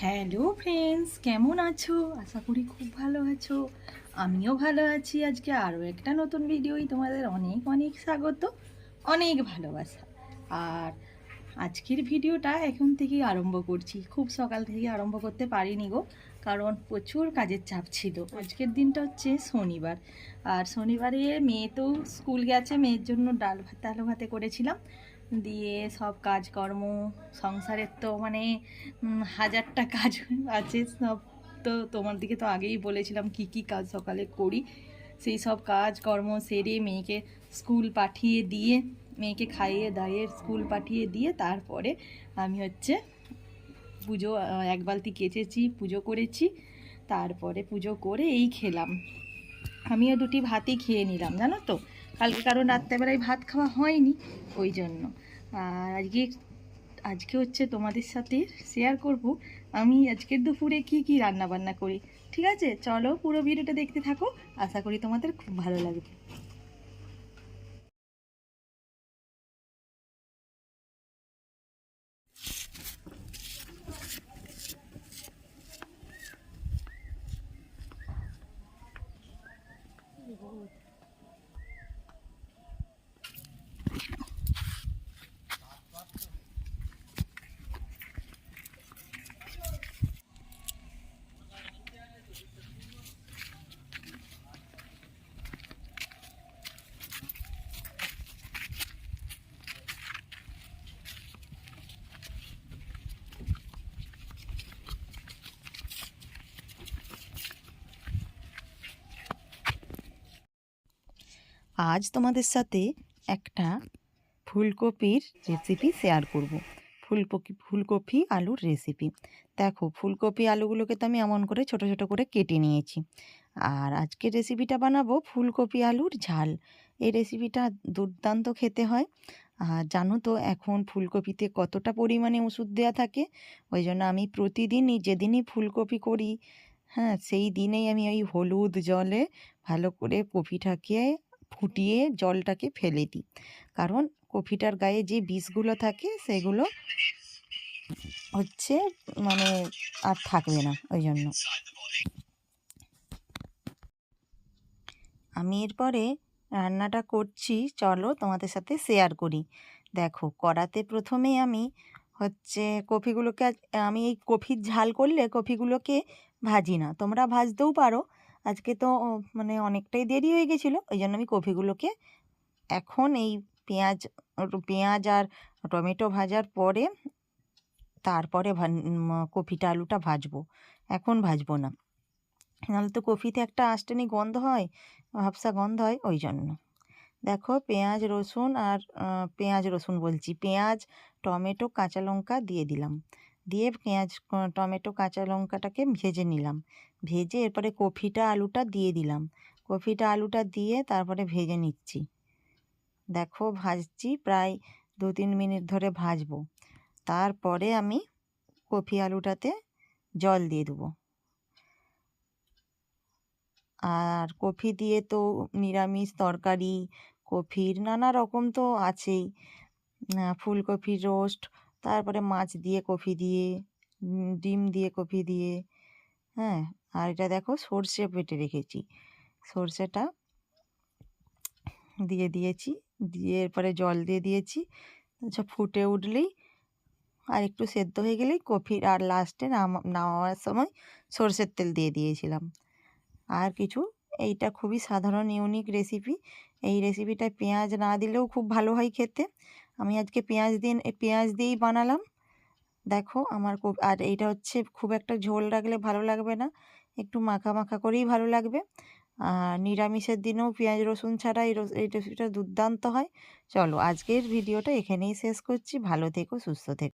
Hello friends, কেমন আছো? আশা করি খুব ভালো আছো। আমিও ভালো আছি। আজকে আরও একটা নতুন ভিডিওই তোমাদের অনেক অনেক স্বাগত, অনেক ভালোবাসা। আর আজকের ভিডিওটা এখন থেকেই আরম্ভ করছি। খুব সকাল থেকে আরম্ভ করতে পারিনি গো, কারণ প্রচুর কাজের চাপ ছিল। আজকের দিনটা হচ্ছে শনিবার। আর শনিবারে মেয়ে তো স্কুল গেছে, মেয়ের জন্য ডাল ভাত, আলু ভাতে করেছিলাম। দিয়ে সব কাজকর্ম, সংসারের তো মানে হাজারটা কাজ আছে, সব তো তোমার দিকে তো আগেই বলেছিলাম কি কি কাজ সকালে করি। সেই সব কাজকর্ম সেরে মেয়েকে স্কুল পাঠিয়ে দিয়ে মেয়েকে খাইয়ে দাইয়ে স্কুল পাঠিয়ে দিয়ে তারপরে আমি হচ্ছে পুজো এক বালতি কেচেছি, পুজো করেছি, তারপরে পুজো করে এই খেলাম। আমিও দুটি ভাতই খেয়ে নিলাম, জানো তো? কালকে কারণ রাত্রেবেলায় ভাত খাওয়া হয়নি, ওই জন্য। আর আজকে আজকে হচ্ছে তোমাদের সাথে শেয়ার করব, আমি আজকের দুপুরে কি কি রান্না বান্না করি, ঠিক আছে? চলো পুরো ভিডিওটা দেখতে থাকো, আশা করি তোমাদের খুব ভালো লাগবে। আজ তোমাদের সাথে একটা ফুলকপির রেসিপি শেয়ার করব। ফুলকপি ফুলকপি আলুর রেসিপি দেখো, ফুলকপি আলুগুলোকে তো আমি এমন করে ছোট ছোট করে কেটে নিয়েছি। আর আজকের রেসিপিটা বানাবো ফুলকপি আলুর ঝাল। এই রেসিপিটা দুর্দান্ত খেতে হয়। আর জানো তো, এখন ফুলকপিতে কতটা পরিমাণে ওষুধ দেওয়া থাকে? ওই জন্য আমি প্রতিদিনই যেদিনই ফুলকপি করি হ্যাঁ সেই দিনেই আমি ওই হলুদ জলে ভালো করে কপিটাকে ফুটিয়ে জলটাকে ফেলে দিই। কারণ কফিটার গায়ে যে বিষগুলো থাকে, সেগুলো হচ্ছে মানে আর থাকবে না, ওই জন্য। আমি এরপরে রান্নাটা করছি, চলো তোমাদের সাথে শেয়ার করি। দেখো, কড়াতে প্রথমেই আমি হচ্ছে কফিগুলোকে, আমি এই কফির ঝাল করলে কফিগুলোকে ভাজি না। তোমরা ভাজতেও পারো আজকে তো মানে অনেকটাই দেরি হয়ে গেছিল, ওই জন্য আমি কফিগুলোকে এখন এই পেঁয়াজ পেঁয়াজ আর টমেটো ভাজার পরে, তারপরে কপিটা, আলুটা ভাজবো। এখন ভাজবো না। নাহলে তো কফিতে একটা আষ্টনি গন্ধ হয় ভাবসা গন্ধ হয়, ওই জন্য। দেখো, পেঁয়াজ, রসুন আর পেঁয়াজ, রসুন বলছি, পেঁয়াজ, টমেটো, কাঁচা লঙ্কা দিয়ে দিলাম। দিয়ে পেঁয়াজ টমেটো কাঁচা লঙ্কাটাকে ভেজে নিলাম। ভেজে এরপরে কফিটা আলুটা দিয়ে দিলাম। কফিটা আলুটা দিয়ে তারপরে ভেজে নিচ্ছি। দেখো ভাজছি প্রায় দু তিন মিনিট ধরে ভাজবো। তারপরে আমি কফি আলুটাতে জল দিয়ে দেবো। আর কফি দিয়ে তো নিরামিষ তরকারি কফির নানা রকম তো আছেই। আহ, ফুলকপির রোস্ট তারপরে মাছ দিয়ে কফি দিয়ে ডিম দিয়ে কফি দিয়ে হ্যাঁ? আর এটা দেখো সর্ষে বেটে রেখেছি। সর্ষেটা দিয়ে দিয়েছি, দিয়ে এরপরে জল দিয়ে দিয়েছি। আচ্ছা ফুটে উঠলেই আর একটু সেদ্ধ হয়ে গেলেই কফি আর লাস্টে নামা, নামাবার সময় সর্ষের তেল দিয়ে দিয়েছিলাম। আর কিছু, এইটা খুবই সাধারণ ইউনিক রেসিপি এই রেসিপিটায় পেঁয়াজ না দিলেও খুব ভালো হয় খেতে। আমি আজকে পেঁয়াজ দিন পেঁয়াজ দিয়েই বানালাম। দেখো আমার খুব, আর এইটা হচ্ছে খুব একটা ঝোল রাখলে ভালো লাগবে না। একটু মাখা মাখা করেই ভালো লাগবে। আর নিরামিষের দিনেও পেঁয়াজ, রসুন ছাড়া এই এই রেসিপিটা দুর্দান্ত হয়। চলো আজকের ভিডিওটা এখানেই শেষ করছি। ভালো থেকো, সুস্থ থেকো।